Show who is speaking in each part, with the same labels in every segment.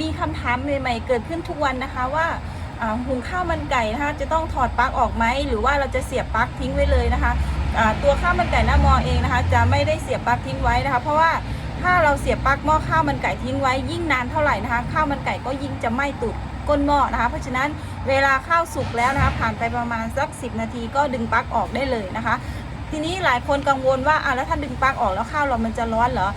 Speaker 1: มีคำถามใหม่ๆเกิดขึ้นทุกวันนะคะว่าหุงข้าวมันไก่นะคะจะต้องถอดปลั๊กออกไหมหรือว่าเราจะเสียบปลั๊กทิ้งไว้เลยนะคะตัวข้าวมันไก่หน้ามอเองนะคะ จะไม่ได้เสียบปลั๊กทิ้งไว้นะคะ เพราะว่าถ้าเราเสียบปลั๊กหม้อข้าวมันไก่ทิ้งไว้ยิ่งนานเท่าไหร่นะคะ ข้าวมันไก่ก็ยิ่งจะไหม้ตุดก้นหม้อนะคะ เพราะฉะนั้นเวลาข้าวสุกแล้วนะคะ ผ่านไปประมาณสัก 10 นาทีก็ดึงปลั๊กออกได้เลยนะคะ ทีนี้หลายคนกังวลว่าอะแล้วถ้าดึงปลั๊กออกแล้วข้าวเรามันจะร้อนเหรอ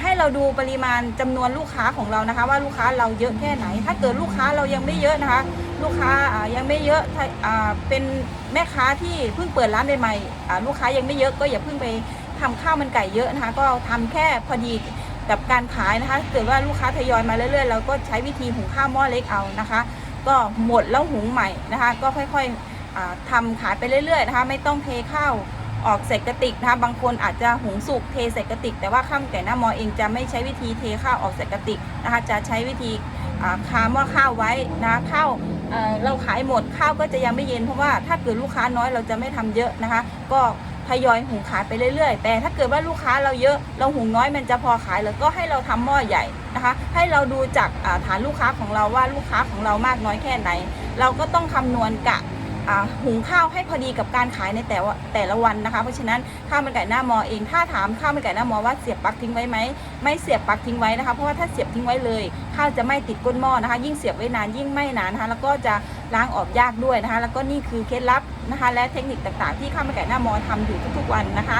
Speaker 1: ให้เราดูปริมาณจำนวนลูกค้าของเรานะคะ ว่าลูกค้าเราเยอะแค่ไหน ถ้าเกิดลูกค้าเรายังไม่เยอะนะคะ ลูกค้ายังไม่เยอะเป็นแม่ค้าที่เพิ่งเปิดร้านใหม่ๆลูกค้ายังไม่เยอะก็อย่าเพิ่งไปทำข้าวมันไก่เยอะนะคะ ก็ทำแค่พอดีกับการขายนะคะถ้าเกิดว่าลูกค้าทยอยมาเรื่อยๆเราก็ใช้วิธีหุงข้าวหม้อเล็กเอานะคะ ก็หมดแล้วหุงใหม่นะคะ ก็ค่อยๆอ่าทำขายไปเรื่อยๆนะคะ ไม่ต้องเทข้าว ออกใส่กระติกนะคะบางคนอาจจะหุงสุกเทใส่กระติก แต่ว่าข้าวมันไก่หน้ามอเองจะไม่ใช้วิธีเทข้าวออกใส่กระติกนะคะจะใช้วิธีคาหม้อข้าวไว้นะข้าวเราขายหมดข้าวก็จะยังไม่เย็นเพราะว่าถ้าเกิดลูกค้าน้อยเราจะไม่ทำเยอะนะคะ ก็ทยอยหุงขายไปเรื่อยๆ แต่ถ้าเกิดว่าลูกค้าเราเยอะเราหุงน้อยมันจะพอขายแล้วก็ให้เราทำหม้อใหญ่นะคะ ให้เราดูจากฐานลูกค้าของเราว่าลูกค้าของเรามากน้อยแค่ไหน เราก็ต้องคำนวณกะ หุงข้าวให้พอดีกับการขายในแต่แต่ละวันนะคะ เพราะฉะนั้นข้าวมันไก่หน้ามอเอง ถ้าถามข้าวมันไก่หน้ามอว่าเสียบปลั๊กทิ้งไว้ไหมไม่เสียบปลั๊กทิ้งไว้นะคะ เพราะว่าถ้าเสียบทิ้งไว้เลยข้าวจะไม่ติดก้นหม้อนะคะ ยิ่งเสียบไว้นานยิ่งไม่นานนะคะแล้วก็จะล้างออกยากด้วยนะคะ แล้วก็นี่คือเคล็ดลับนะคะ และเทคนิคต่างๆ ที่ข้าวมันไก่หน้ามอทำอยู่ทุกๆวันนะคะ